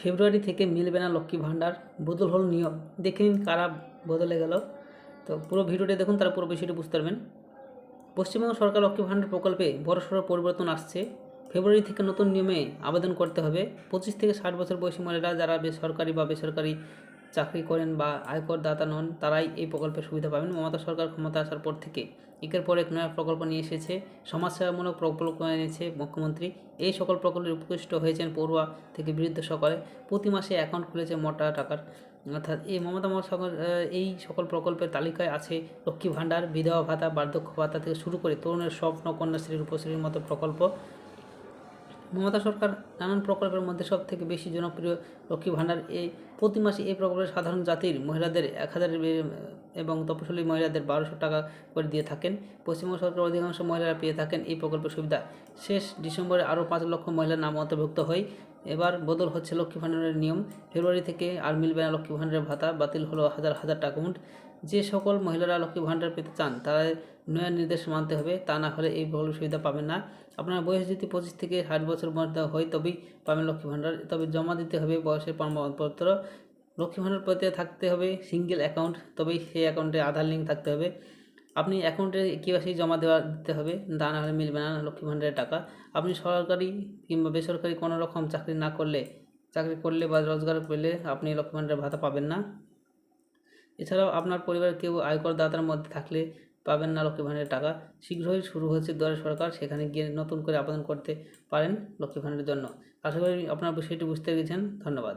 ফেব্রুয়ারি থেকে মিলবে না লক্ষ্মী ভাণ্ডার, বদল হল নিয়ম। দেখে নিন কারা বদলে গেল। তো পুরো ভিডিওটা দেখুন, তারা পুরো বিষয়টি বুঝতে পারবেন। পশ্চিমবঙ্গ সরকার লক্ষ্মী ভাণ্ডার প্রকল্পে বড়সড় পরিবর্তন আসছে। ফেব্রুয়ারি থেকে নতুন নিয়মে আবেদন করতে হবে। পঁচিশ থেকে ষাট বছর বয়সী মহিলারা, যারা বেসরকারি বা বেসরকারি চাকরি করেন বা আয়কর দাতা নন, তারাই এই প্রকল্পের সুবিধা পাবেন। মমতা সরকার ক্ষমতা আসার পর থেকে একের পর এক নয়া প্রকল্প নিয়ে এসেছে। সমাজসেবামূলক প্রকল্প এনেছে মুখ্যমন্ত্রী। এই সকল প্রকল্পে উপকৃষ্ট হয়েছেন পড়ুয়া থেকে বৃদ্ধ সকলে। প্রতি মাসে অ্যাকাউন্ট খুলেছে মোটা টাকার। অর্থাৎ এই মমতা সরকার এই সকল প্রকল্পের তালিকায় আছে লক্ষ্মী ভাণ্ডার, বিধবা ভাতা, বার্ধক্য ভাতা থেকে শুরু করে তরুণের স্বপ্ন, কন্যাশ্রী, রূপশ্রীর মতো প্রকল্প। মমতা সরকার নানান প্রকল্পের মধ্যে সব থেকে বেশি জনপ্রিয় লক্ষ্মী ভাণ্ডার এই প্রতি মাসে এই প্রকল্পের সাধারণ জাতির মহিলাদের এক হাজার এবং তপশিলী মহিলাদের বারোশো টাকা করে দিয়ে থাকেন। পশ্চিমবঙ্গ সরকার অধিকাংশ মহিলারা পেয়ে থাকেন এই প্রকল্পের সুবিধা। শেষ ডিসেম্বরে আরও পাঁচ লক্ষ মহিলার নাম অন্তর্ভুক্ত হয়। এবার বদল হচ্ছে লক্ষ্মী ভাণ্ডারের নিয়ম। ফেব্রুয়ারি থেকে আর মিলবে না লক্ষ্মী ভাণ্ডারের ভাতা, বাতিল হলো হাজার হাজার টাকা উন্ট যে সকল মহিলারা লক্ষ্মী ভাণ্ডার পেতে চান, তারা নয়া নির্দেশ মানতে হবে, তা না হলে এই প্রকল্প সুবিধা পাবেন না। আপনার বয়স যদি পঁচিশ থেকে ষাট বছর মধ্যে হয়, তবেই পাবেন লক্ষ্মী ভাণ্ডার। তবে জমা দিতে হবে বয়সের প্রমাণপত্র। লক্ষ্মী ভাণ্ডার পেতে থাকতে হবে সিঙ্গেল অ্যাকাউন্ট তবেই সেই অ্যাকাউন্টে আধার লিঙ্ক থাকতে হবে। আপনি অ্যাকাউন্টে কেওয়াইসি জমা দেওয়া দিতে হবে, তা হলে মিলবে না লক্ষ্মী ভাণ্ডারের টাকা। আপনি সরকারি কিংবা বেসরকারি কোনো রকম চাকরি না করলে, চাকরি করলে বা রোজগার পেলে আপনি লক্ষ্মী ভাণ্ডারের ভাতা পাবেন না। এছাড়াও আপনার পরিবারের কেউ আয়কর দাতার মধ্যে থাকলে পাবেন না লক্ষ্মী ভাণ্ডারের টাকা। শীঘ্রই শুরু হচ্ছে দুয়ারে সরকার, সেখানে গিয়ে নতুন করে আবেদন করতে পারেন লক্ষ্মী ভাণ্ডারের জন্য। আশা করি আপনার বিষয়টি বুঝতে পেরেছেন। ধন্যবাদ।